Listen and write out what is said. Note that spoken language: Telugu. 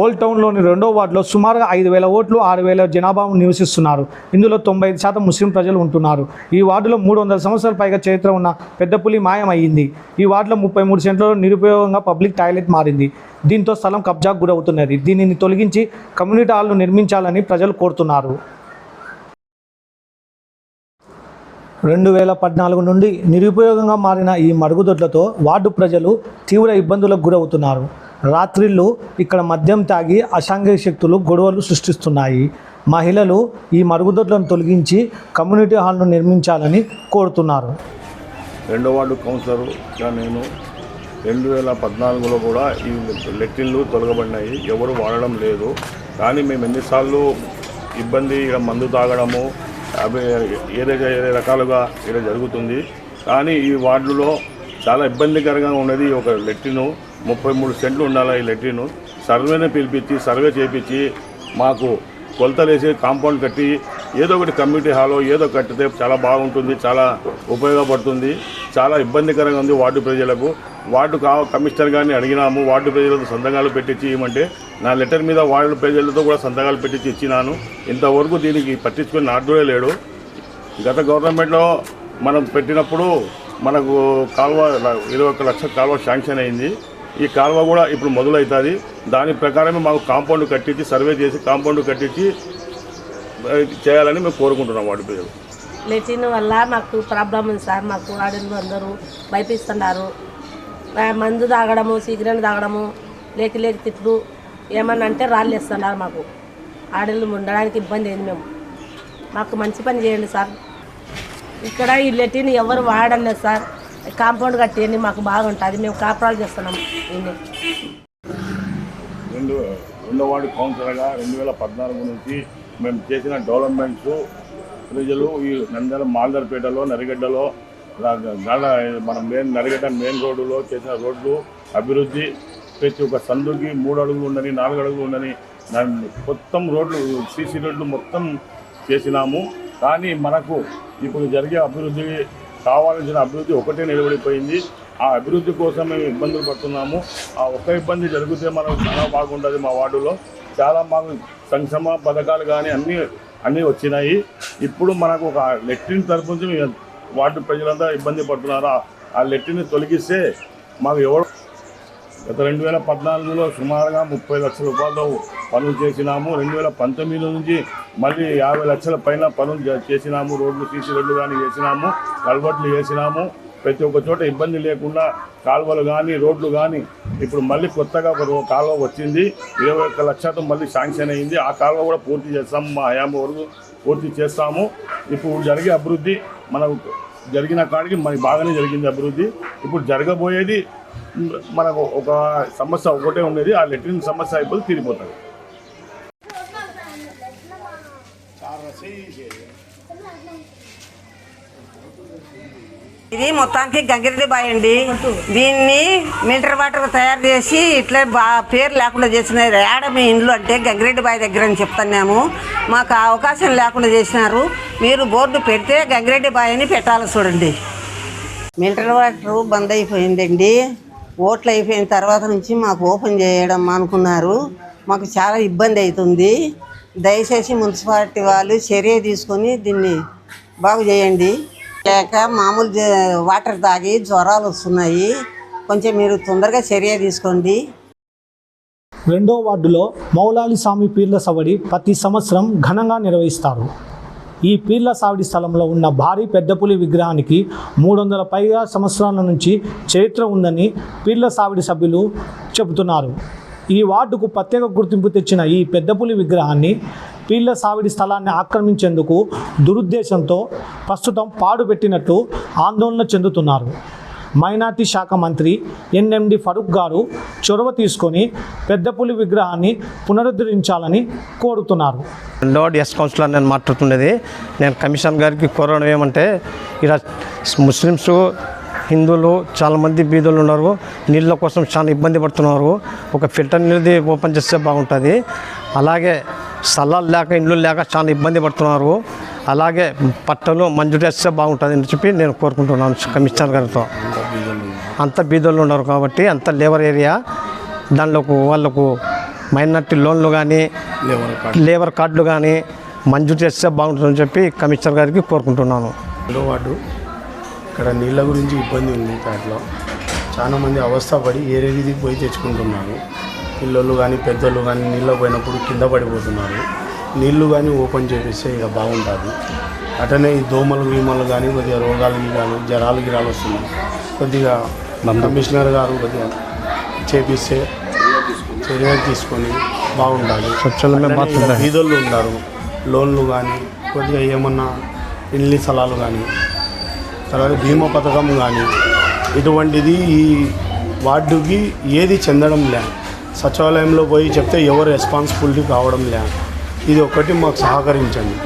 ఓల్డ్ టౌన్లోని రెండో వార్డులో సుమారుగా ఐదు వేల ఓట్లు ఆరు వేల జనాభా నివసిస్తున్నారు. ఇందులో తొంభై ఐదు శాతం ముస్లిం ప్రజలు ఉంటున్నారు. ఈ వార్డులో మూడు వందల సంవత్సరాల పైగా చరిత్ర ఉన్న పెద్దపులి మాయమయ్యింది. ఈ వార్డులో ముప్పై మూడు సెంట్లలో నిరుపయోగంగా పబ్లిక్ టాయిలెట్ మారింది. దీంతో స్థలం కబ్జాకు గురవుతున్నది. దీనిని తొలగించి కమ్యూనిటీ హాల్ను నిర్మించాలని ప్రజలు కోరుతున్నారు. రెండు వేల పద్నాలుగు నుండి నిరుపయోగంగా మారిన ఈ మరుగుదొడ్లతో వార్డు ప్రజలు తీవ్ర ఇబ్బందులకు గురవుతున్నారు. రాత్రిళ్ళు ఇక్కడ మద్యం తాగి అసాంఘిక శక్తులు గొడవలు సృష్టిస్తున్నాయి. మహిళలు ఈ మరుగుదొడ్లను తొలగించి కమ్యూనిటీ హాల్ను నిర్మించాలని కోరుతున్నారు. రెండో వార్డు కౌన్సిలర్గా నేను రెండు వేల పద్నాలుగులో కూడా ఈ లెట్రిన్లు తొలగబడినాయి. ఎవరు వాడడం లేదు. కానీ మేము ఎన్నిసార్లు ఇబ్బంది ఇక్కడ మందు తాగడము అవి ఏదైతే ఏ రకాలుగా ఇక్కడ జరుగుతుంది. కానీ ఈ వార్డులో చాలా ఇబ్బందికరంగా ఉన్నది ఒక లెట్రిను. ముప్పై మూడు సెంట్లు ఉండాలి ఈ లెట్రిను. సర్వేని పిలిపించి సర్వే చేపించి మాకు కొలతలేసి కాంపౌండ్ కట్టి ఏదో ఒకటి కమ్యూనిటీ హాలో ఏదో కట్టితే చాలా బాగుంటుంది చాలా ఉపయోగపడుతుంది చాలా ఇబ్బందికరంగా ఉంది వార్డు ప్రజలకు. వార్డు కా కమిషనర్ గారిని అడిగినాము వార్డు ప్రజలతో సంతకాలు పెట్టించి ఇవ్వమంటే నా లెటర్ మీద వార్డు ప్రజలతో కూడా సంతకాలు పెట్టించి ఇచ్చినాను. ఇంతవరకు దీనికి పట్టించుకుని నాటుడే లేడు. గత గవర్నమెంట్లో మనం పెట్టినప్పుడు మనకు కాలువ ఇరవై ఒక లక్షల కాలువ శాంక్షన్ అయింది. ఈ కాలువ కూడా ఇప్పుడు మొదలవుతుంది. దాని ప్రకారమే మాకు కాంపౌండ్ కట్టించి సర్వే చేసి కాంపౌండ్ కట్టించి చేయాలని మేము కోరుకుంటున్నాం వాటి ప్రజలు లెటిన్ వల్ల మాకు ప్రాబ్లం ఉంది సార్. మాకు ఆడళ్ళు అందరూ భయపిస్తున్నారు. మందు తాగడము సిగరెట్ తాగడము లేక లేక తిట్లు ఏమన్నా అంటే రాళ్ళు వేస్తున్నారు మాకు. ఆడళ్ళు ఉండడానికి ఇబ్బంది అయింది మేము. మాకు మంచి పని చేయండి సార్. ఇక్కడ ఈ లెటిన్ ఎవరు వాడలేదు సార్. కాంపౌండ్ కట్టేయండి మాకు బాగుంటుంది. మేము కాపురాలు చేస్తున్నాం ఈయన్ని. రెండు రెండో వార్డు కౌన్సిలర్గా రెండు వేల పద్నాలుగు నుంచి మేము చేసిన డెవలప్మెంట్స్ ప్రజలు ఈ నంద్యాల మాల్దర్పేటలో నరిగడ్డలో మన మెయిన్ నరిగడ్డ మెయిన్ రోడ్డులో చేసిన రోడ్లు అభివృద్ధి. ప్రతి ఒక్క సందుకి మూడు అడుగులు ఉండని నాలుగు అడుగులు ఉండని దాన్ని మొత్తం రోడ్లు సీసీ రోడ్లు మొత్తం చేసినాము. కానీ మనకు ఇప్పుడు జరిగే అభివృద్ధి కావాల్సిన అభివృద్ధి ఒకటే నిలబడిపోయింది. ఆ అభివృద్ధి కోసం మేము ఇబ్బందులు పడుతున్నాము. ఆ ఒక్క ఇబ్బంది జరిగితే మనకు చాలా బాగుంటుంది మా వార్డులో. చాలా మాకు సంక్షేమ పథకాలు కానీ అన్నీ అన్నీ వచ్చినాయి. ఇప్పుడు మనకు ఒక లెట్రిన్ తరపు నుంచి వార్డు ప్రజలంతా ఇబ్బంది పడుతున్నారు. ఆ- ఆ లెట్రిన్ తొలగిస్తే మాకు ఎవరు గత రెండు వేల పద్నాలుగులో సుమారుగా ముప్పై లక్షల రూపాయలతో పనులు చేసినాము. రెండు వేల పంతొమ్మిది నుంచి మళ్ళీ యాభై లక్షల పైన పనులు చేసినాము. రోడ్లు తీసి రెండు కానీ వేసినాము. కల్వర్ట్లు వేసినాము. ప్రతి ఒక్క చోట ఇబ్బంది లేకుండా కాలువలు కానీ రోడ్లు కానీ ఇప్పుడు మళ్ళీ కొత్తగా ఒక కాలువ వచ్చింది. ఇరవై ఒక్క లక్షతో మళ్ళీ శాంక్షన్ అయింది. ఆ కాలువ కూడా పూర్తి చేస్తాము మా హయాం వరకు పూర్తి చేస్తాము. ఇప్పుడు జరిగే అభివృద్ధి మనకు జరిగిన కాడికి మనకి బాగానే జరిగింది అభివృద్ధి. ఇప్పుడు జరగబోయేది మనకు ఒక సమస్య ఒకటే ఉండేది ఆ లెట్రిన్ సమస్య అయిపోతే తీరిపోతుంది ఇది మొత్తానికి గంగిరెడ్డి బాయ్ అండి. దీన్ని మిల్టర్ వాటర్ తయారు చేసి ఇట్లా బా పేరు లేకుండా చేసిన యాడ మీ ఇండ్లు అంటే గంగిరెడ్డి బాయ్ దగ్గర అని చెప్తున్నాము మాకు ఆ అవకాశం లేకుండా చేసినారు. మీరు బోర్డు పెడితే గంగిరెడ్డి బాయ్ అని పెట్టాలి చూడండి. మినరల్ వాటర్ బంద్ అయిపోయిందండి. ఓట్లు అయిపోయిన తర్వాత నుంచి మాకు ఓపెన్ చేయడం అనుకున్నారు. మాకు చాలా ఇబ్బంది అవుతుంది. దయచేసి మున్సిపాలిటీ వాళ్ళు చర్య తీసుకొని దీన్ని బాగు చేయండి. లేక మామూలు జ- వాటర్ తాగి జ్వరాలు వస్తున్నాయి. కొంచెం మీరు తొందరగా చర్య తీసుకోండి. రెండో వార్డులో మౌలాలి స్వామి పీర్ల సవడి ప్రతి సంవత్సరం ఘనంగా నిర్వహిస్తారు. ఈ పీర్ల సావిడి స్థలంలో ఉన్న భారీ పెద్దపులి విగ్రహానికి మూడు వందల పైగా సంవత్సరాల నుంచి చరిత్ర ఉందని పీర్ల సావిడి సభ్యులు చెబుతున్నారు. ఈ వార్డుకు ప్రత్యేక గుర్తింపు తెచ్చిన ఈ పెద్దపులి విగ్రహాన్ని పీళ్ళ సావిడి స్థలాన్ని ఆక్రమించేందుకు దురుద్దేశంతో ప్రస్తుతం పాడుపెట్టినట్టు ఆందోళన చెందుతున్నారు. మైనార్టీ శాఖ మంత్రి ఎన్ఎండి ఫరూక్ గారు చొరవ తీసుకొని పెద్దపులి విగ్రహాన్ని పునరుద్ధరించాలని కోరుతున్నారు. లోడ్ ఎస్ కౌన్సిలర్ నేను మాట్లాడుతుండేది నేను కమిషన్ గారికి కోరడం ఏమంటే ఇలా ముస్లిమ్స్ హిందువులు చాలామంది బీదులు ఉన్నారు నీళ్ళ కోసం చాలా ఇబ్బంది పడుతున్నారు ఒక ఫిల్టర్ నీళ్ళది ఓపెన్ చేస్తే బాగుంటుంది. అలాగే స్థలాలు లేక ఇండ్లు లేక చాలా ఇబ్బంది పడుతున్నారు అలాగే పట్టలు మంజూరు చేస్తే బాగుంటుంది అని చెప్పి నేను కోరుకుంటున్నాను కమిషనర్ గారితో. అంత బీదోళ్ళు ఉన్నారు కాబట్టి అంత లేబర్ ఏరియా. దానిలోకి వాళ్ళకు మైనార్టీ లోన్లు కానీ లేబర్ కార్డులు కానీ మంజూరు చేస్తే బాగుంటుందని చెప్పి కమిషనర్ గారికి కోరుకుంటున్నాను. వార్డు ఇక్కడ నీళ్ళ గురించి ఇబ్బంది ఉంది దాంట్లో. చాలా మంది అవస్థపడి ఏరే వీధికి పోయి తెచ్చుకుంటున్నారు. పిల్లలు కానీ పెద్దలు కానీ నీళ్ళ పోయినప్పుడు కింద పడిపోతున్నారు. నీళ్ళు కానీ ఓపెన్ చేపిస్తే ఇక బాగుంటుంది అటనే ఈ దోమలు గీమలు కానీ కొద్దిగా రోగాలు కానీ జ్వరాలు గిరాలు వస్తున్నాయి. కొద్దిగా కమిషనర్ గారు కొద్దిగా చేపిస్తే చర్యలు తీసుకొని బాగుండాలి. బీదోళ్ళు ఉన్నారు. లోన్లు కానీ కొద్దిగా ఏమన్నా ఇల్లు స్థలాలు కానీ తర్వాత బీమా పథకం కానీ ఇటువంటిది ఈ వార్డుకి ఏది చెందడం లే. సచివాలయంలో పోయి చెప్తే ఎవరు రెస్పాన్సిబిలిటీ కావడం లే. ఇది ఒకటి మాకు సహకరించండి.